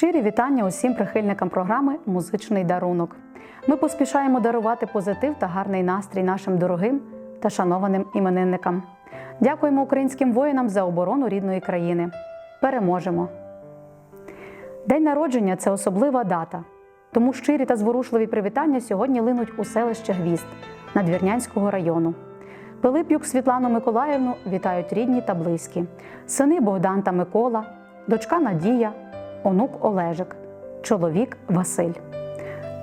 Щирі вітання усім прихильникам програми Музичний дарунок. Ми поспішаємо дарувати позитив та гарний настрій нашим дорогим та шанованим іменинникам. Дякуємо українським воїнам за оборону рідної країни. Переможемо! День народження це особлива дата. Тому щирі та зворушливі привітання сьогодні линуть у селище Гвізд Надвірнянського району. Пилип'юк Світлану Миколаївну вітають рідні та близькі, сини Богдан та Микола, дочка Надія, онук Олежик, чоловік Василь.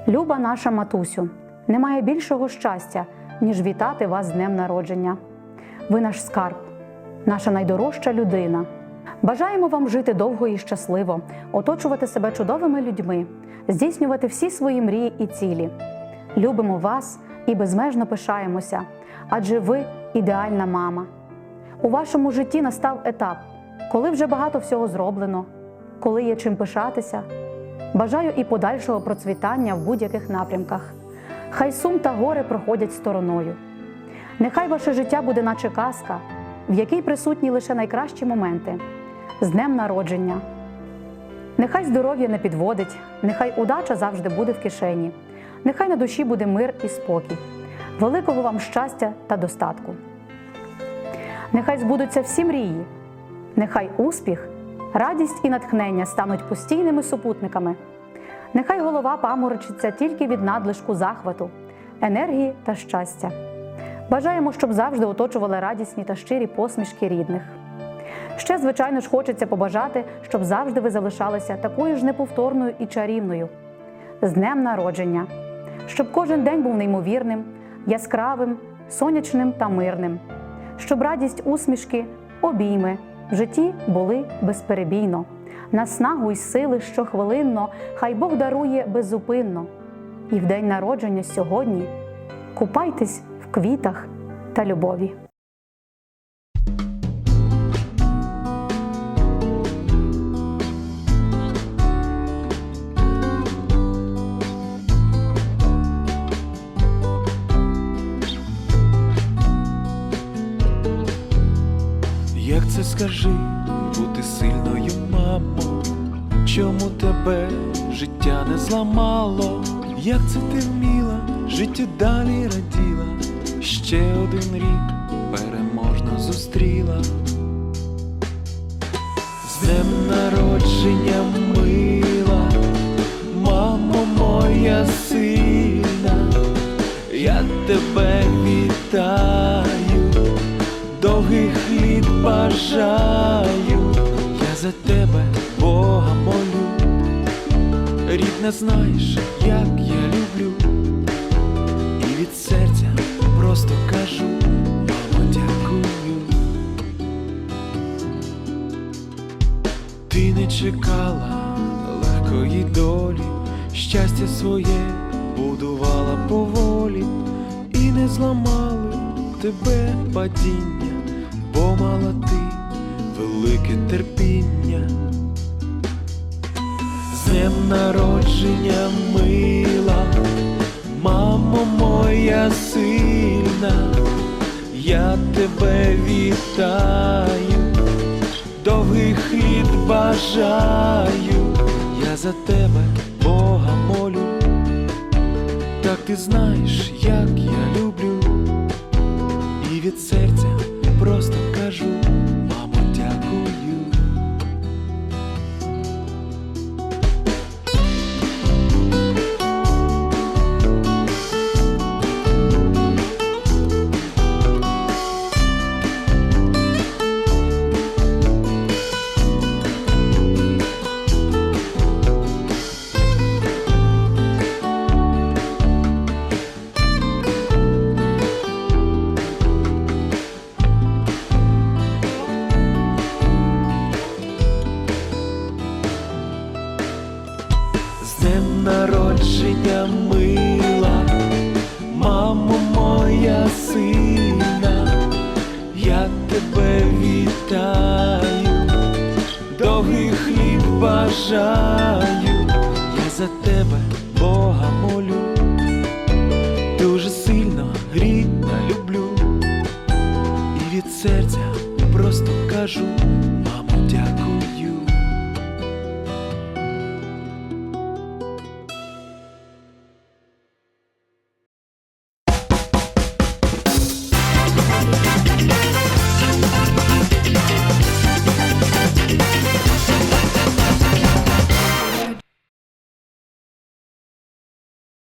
Люба наша матусю, немає більшого щастя, ніж вітати вас з днем народження. Ви наш скарб, наша найдорожча людина. Бажаємо вам жити довго і щасливо, оточувати себе чудовими людьми, здійснювати всі свої мрії і цілі. Любимо вас і безмежно пишаємося, адже ви ідеальна мама. У вашому житті настав етап, коли вже багато всього зроблено, коли є чим пишатися. Бажаю і подальшого процвітання в будь-яких напрямках. Хай сум та гори проходять стороною. Нехай ваше життя буде наче казка, в якій присутні лише найкращі моменти з днем народження. Нехай здоров'я не підводить, нехай удача завжди буде в кишені, нехай на душі буде мир і спокій, великого вам щастя та достатку. Нехай збудуться всі мрії, нехай успіх, радість і натхнення стануть постійними супутниками. Нехай голова паморочиться тільки від надлишку захвату, енергії та щастя. Бажаємо, щоб завжди оточували радісні та щирі посмішки рідних. Ще, звичайно ж, хочеться побажати, щоб завжди ви залишалися такою ж неповторною і чарівною. З днем народження, щоб кожен день був неймовірним, яскравим, сонячним та мирним, щоб радість усмішки, обійми в житті були безперебійно, наснагу й сили щохвилинно, хай Бог дарує безупинно. І в день народження сьогодні купайтесь в квітах та любові. Як це скажи, бути сильною, мамо? Чому тебе життя не зламало? Як це ти вміла, життя далі раділа, ще один рік переможно зустріла. З днем народження мила, мамо моя сильна, я тебе вітаю бажаю, я за тебе Бога молю, рідне знаєш, як я люблю, і від серця просто кажу, мамо, дякую. Ти не чекала легкої долі, щастя своє будувала поволі. І не зламали тебе падіння, бо мала ти велике терпіння. З днем народження мила, мамо моя сильна, я тебе вітаю, довгих літ бажаю, я за тебе Бога молю, так ти знаєш, як я люблю і від серця просто кажу, народження мила, мамо моя сина, я тебе вітаю, довгий хліб бажаю,